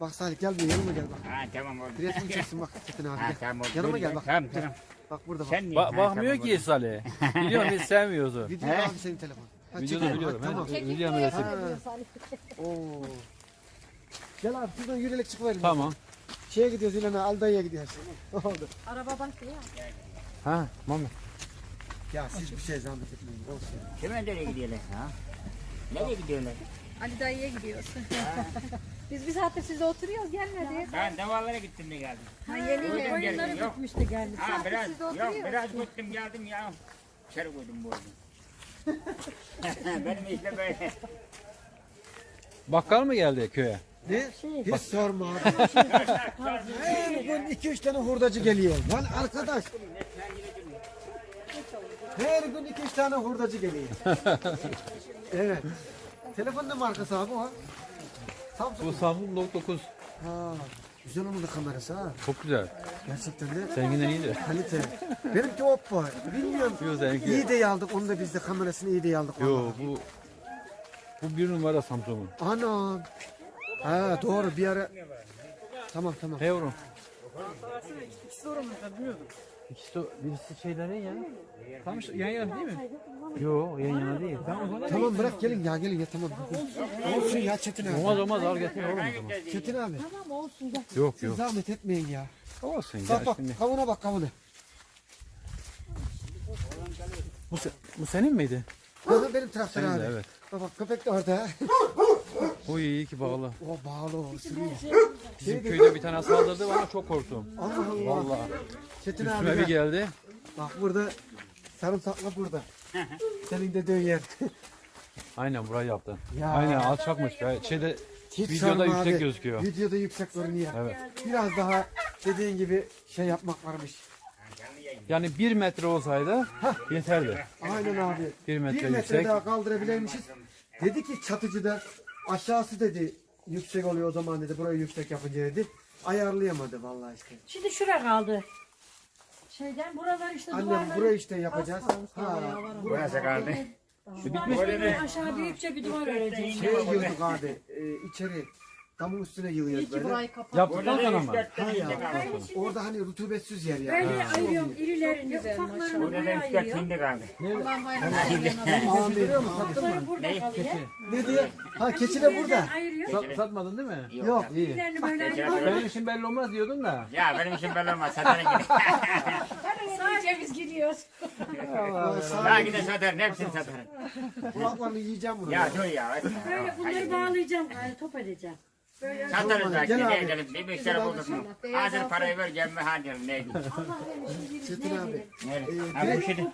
Bak Salih gel buraya yanıma gel bak. Ha tamam oldu. Resmi çeksin bak Çetin abi Ha gel. tamam oldu. Yanıma gel bak. Tamam tamam. Bak burada bak. Sen niye? Ba- Ha, bakmıyor tamam ki. Salih. Biliyorum biz sevmiyoruz. Video He? abi senin telefon. Ha, Videoda çekiyorum. biliyorum. Tamam. Tamam. Biliyorum resim. Ha. Oo. Gel abi şuradan yürüyerek çıkıverelim. Tamam. Şeye gidiyoruz İlhan'a Aldayı'ya gidiyoruz. Oldu. Araba bakıyor. Ha, Mami. Ya siz bir şey zahmet etmeyin. Olsun. Kime nereye gidiyorlar? Ha? Nereye gidiyorlar? Ali dayıya gidiyoruz. Biz bir saattir sizde oturuyoruz gelmedi. Ben davallara gittim de geldim. Ha yeni Koydum oyunları geldim, yok. bitmişti geldi. Ha biraz, sizde yok oturuyoruz. biraz gittim geldim ya. İçeri koydum bu oyunu. Benim işte böyle. Bakkal mı geldi köye? Ne? Hiç sorma abi. Her gün iki üç tane hurdacı geliyor. Lan arkadaş. Her gün iki üç tane hurdacı geliyor. evet. Telefon ne markası abi o? Samsung. Bu Samsung Note 9. Ha, güzel olmadı kamerası ha. Çok güzel. Gerçekten de Seninkinden iyiydi. kalite. Benimki Oppo. Bilmiyorum. Yo, seninki. İyi de aldık. Onu da biz de kamerasını iyi de aldık. Yo bu bu bir numara Samsung'un. Ana. Ha doğru bir ara. Tamam tamam. Hey de birisi şeylerin ya. Tam işte yan yana değil mi? Yo yan yana değil. Tamam Tamam bırak gelin ya gelin ya tamam. Olsun ya Çetin abi. Olmaz olmaz al getir oğlum o zaman. Çetin abi. Yok Siz yok. zahmet etmeyin ya. Olsun Bak ya bak şimdi. kavuna bak kavuna. Bu, se- bu senin miydi? Aha, benim traktör Senin abi. evet. Bak bak köpek de orada. O iyi ki bağlı. O bağlı o sürüyor. Bizim köyde bir tane saldırdı bana çok korktum. Allah Allah. Vallahi. Çetin Üstüme abi. bir gel. geldi. Bak burada sarımsaklı burada. Senin dediğin yer. Aynen burayı yaptın. Ya. Aynen alçakmış. Ya. Şeyde Hiç Videoda sorma yüksek abi. gözüküyor. Videoda yüksek görünüyor. Evet. Biraz daha dediğin gibi şey yapmak varmış. yani bir metre olsaydı yeterdi. Aynen abi. Bir metre bir metre yüksek. daha kaldırabilirmişiz. Dedi ki çatıcıda aşağısı dedi yüksek oluyor o zaman dedi. Burayı yüksek yapınca dedi. Ayarlayamadı vallahi işte. Şimdi şura kaldı. Şeyden buralar işte Annem duvarları. burayı işte yapacağız. Ha, Burası kaldı. Şuradan aşağı büyükçe bir duvar öreceğiz. şey yığdık abi. E, içeri damın üstüne yığıyoruz İki böyle. burayı kapat. Yaptıktan sonra mı? ince kaldı. Orada hani rutubetsiz yer ya. Böyle ayırıyorum irilerini ufaklarını buraya ayırıyorum. hindi kaldı. Allah bayramı Amin. Bunları burada kalıyor. Ne diyor? Ha keçi de burada. Satmadın değil mi? Yok. İyi. İrilerini böyle ayırıyor. Benim işim belli olmaz diyordun da. Ya benim işim belli olmaz. Satarım gidin. Sadece biz gidiyoruz. Daha gidin satarım. Hepsini satarım. Kulaklarını yiyeceğim bunu. Ya dur ya. Böyle bunları bağlayacağım. Yani top edeceğim. Satarız belki. Gel edelim? Bir müşteri bulduk mu? Hazır parayı vereceğim mi? Hadi diyorum. Ne edeyim? Çetin abi. Nerede? Ha bu şimdi.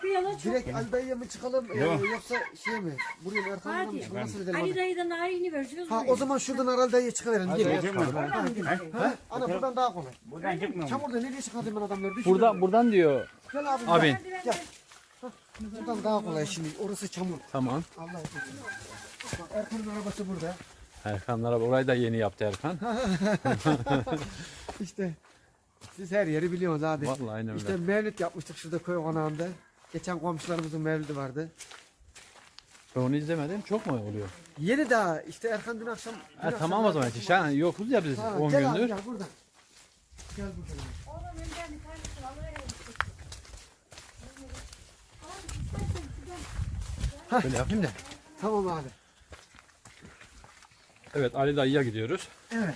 Direkt Ali dayıya mı çıkalım e, Yok. yoksa şey mi? Buraya mı Erkan'la mı Hadi. çıkalım? Nasıl edelim Ali abi? dayıdan narihini vereceğiz. Ha o zaman şuradan Aral dayıya çıkıverelim. Hadi çıkalım. Ha? Ana buradan daha kolay. Buradan çıkmıyor mu? Çamurda nereye çıkardım ben adamları? Düşün. Buradan buradan diyor Gel abi. abin. Gel. Buradan daha kolay şimdi. Orası çamur. Tamam. Allah korusun. Bak Erkan'ın arabası burada. Erkanlara orayı da yeni yaptı Erkan. İşte siz her yeri biliyorsunuz abi. Vallahi aynen öyle. İşte mevlüt yapmıştık şurada köy konağında. Geçen komşularımızın mevlidi vardı. Ben onu izlemedim. Çok mu oluyor? Yeni daha işte Erkan dün akşam. dün Ha, akşam tamam o zaman. Şan yokuz ya biz Ha, 10 gel abi gündür. gel buradan. Gel buradan. Böyle yapayım da. Tamam abi. Evet Ali dayıya gidiyoruz. Evet.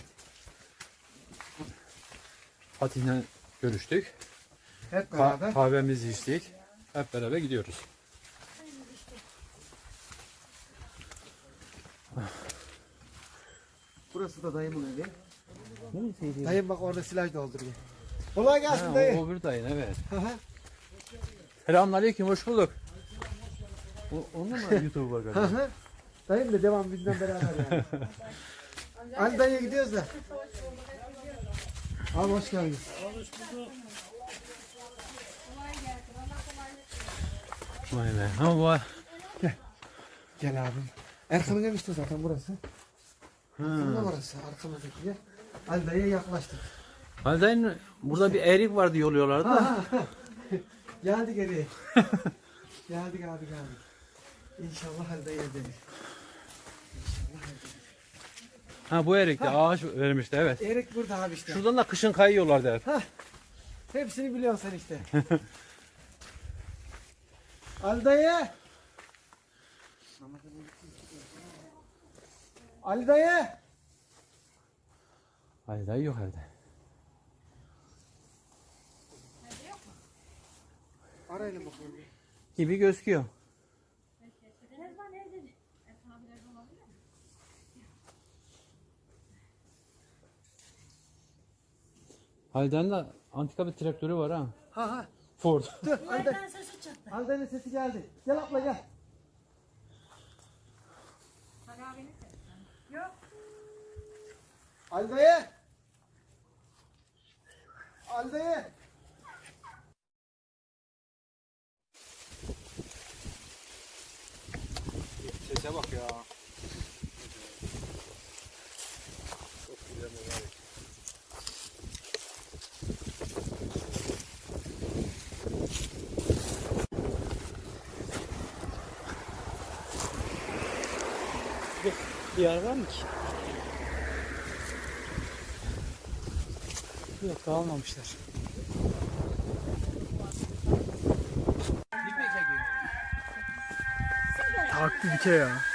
Fatih'le görüştük. Hep Ka- beraber. kahvemizi içtik. Hep beraber gidiyoruz. Burası da dayımın evi. Dayım bak orada silaj dolduruyor. Kolay gelsin dayı. Ha, o bir dayın evet. Selamünaleyküm hoş bulduk. O, onun mu Hı galiba? Dayım da devam bizden beraber yani. Ali dayıya gidiyoruz da. Abi hoş geldiniz. Vay be. Ha, bu Gel abim. Erkan'ın evi işte zaten burası. Erkan'ın orası arkamızdaki yer. Ali dayıya yaklaştık. Ali dayının burada bir erik vardı yoluyorlardı da. Geldik geri. geldik abi geldik. İnşallah Ali dayı evdedir. İnşallah evdedir. Ha bu erikti. Ağaç vermişti evet. Erik burada abi işte. Şuradan da kışın kayıyorlardı hep. Hepsini biliyorsun sen işte. Ali dayı. Ali dayı. Hayır dayı yok evde. Arayın bakalım. Gibi gözüküyor. Halden de antika bir traktörü var ha. Ha ha. Ford. Dur Ali dayı. Ali dayının sesi geldi. Gel abla gel. Ali dayı. Ali dayı. Sese bak ya. Bir yer var mı ki? Yok dağılmamışlar. Dik mi çekiyor? Aktivite ya.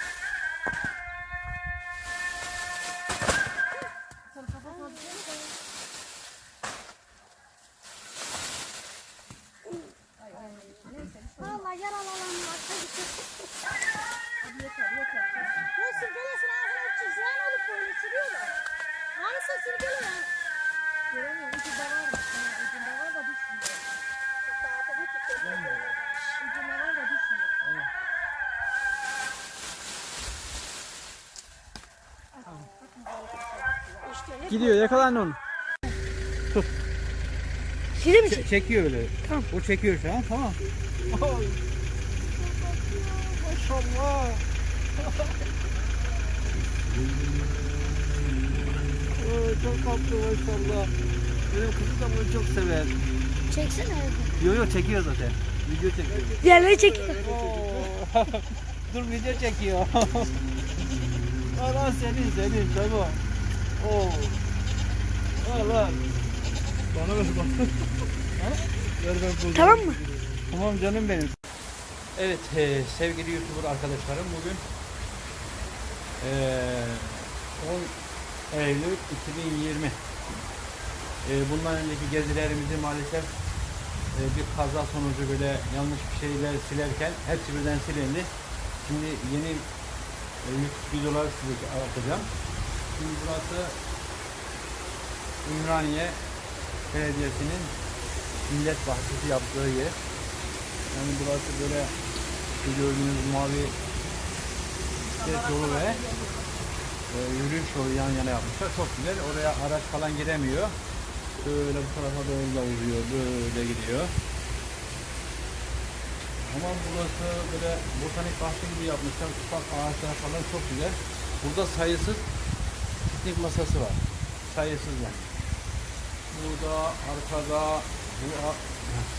Gidiyor yakalan onu. Şirin mi? Ç- çekiyor öyle. O çekiyor şu an tamam. Maşallah. Oo, çok tatlı maşallah. Benim kızım da bunu çok sever. Çeksene. Yo yo çekiyor zaten. Video çekiyor. Diğerleri çek. Oo. Dur video çekiyor. Allah senin senin tamam. Oo. Allah. Bana ver bak. Ver ben buldum. Tamam mı? Tamam canım benim. Evet e, sevgili YouTuber arkadaşlarım bugün e, 10 Eylül 2020 e, bundan önceki gezilerimizi maalesef e, bir kaza sonucu böyle yanlış bir şeyler silerken hepsi birden silindi. Şimdi yeni YouTube videolar size atacağım. Şimdi burası Ümraniye Belediyesi'nin millet bahçesi yaptığı yer. Yani burası böyle gördüğünüz mavi bisiklet yolu ve e, yürüyüş yolu yan yana yapmışlar. Çok güzel. Oraya araç falan giremiyor. Böyle bu tarafa doğru da uzuyor. Böyle gidiyor. Ama burası böyle botanik bahçe gibi yapmışlar. Ufak ağaçlar falan çok güzel. Burada sayısız piknik masası var. Sayısız yani. Burada arkada bu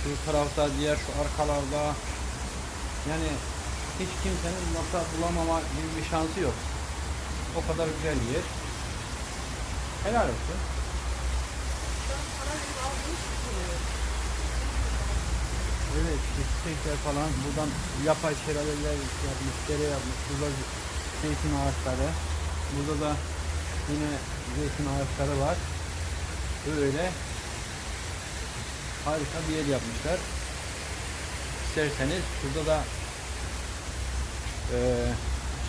şu tarafta diğer şu arkalarda yani hiç kimsenin masa bulamama gibi bir şansı yok. O kadar güzel yer. Helal olsun. Evet, çiçekler falan buradan yapay şelaleler yapmış, dere yapmış. Burada zeytin ağaçları. Burada da yine zeytin ağaçları var. Böyle harika bir yer yapmışlar. İsterseniz şurada da eee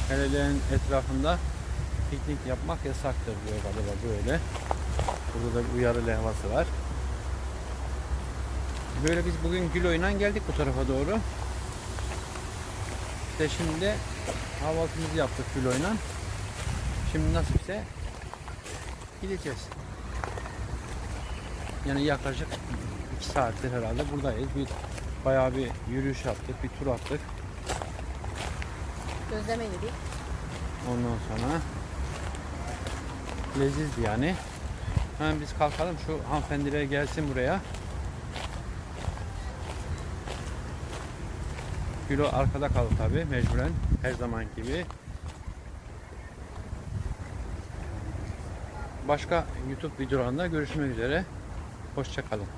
şelalerin etrafında piknik yapmak yasaktır diyor galiba böyle. Burada da bir uyarı levhası var. Böyle biz bugün Güloy'la geldik bu tarafa doğru. İşte şimdi kahvaltımızı yaptık Güloy'la. Şimdi nasipse gideceğiz. Yani yaklaşık 2 saattir herhalde buradayız. Bir bayağı bir yürüyüş yaptık, bir tur attık. Gözleme yedik. Ondan sonra lezizdi yani. Hemen biz kalkalım şu hanımefendiler gelsin buraya. Gülo arkada kaldı tabi mecburen her zaman gibi. Başka YouTube videolarında görüşmek üzere. Hoşçakalın.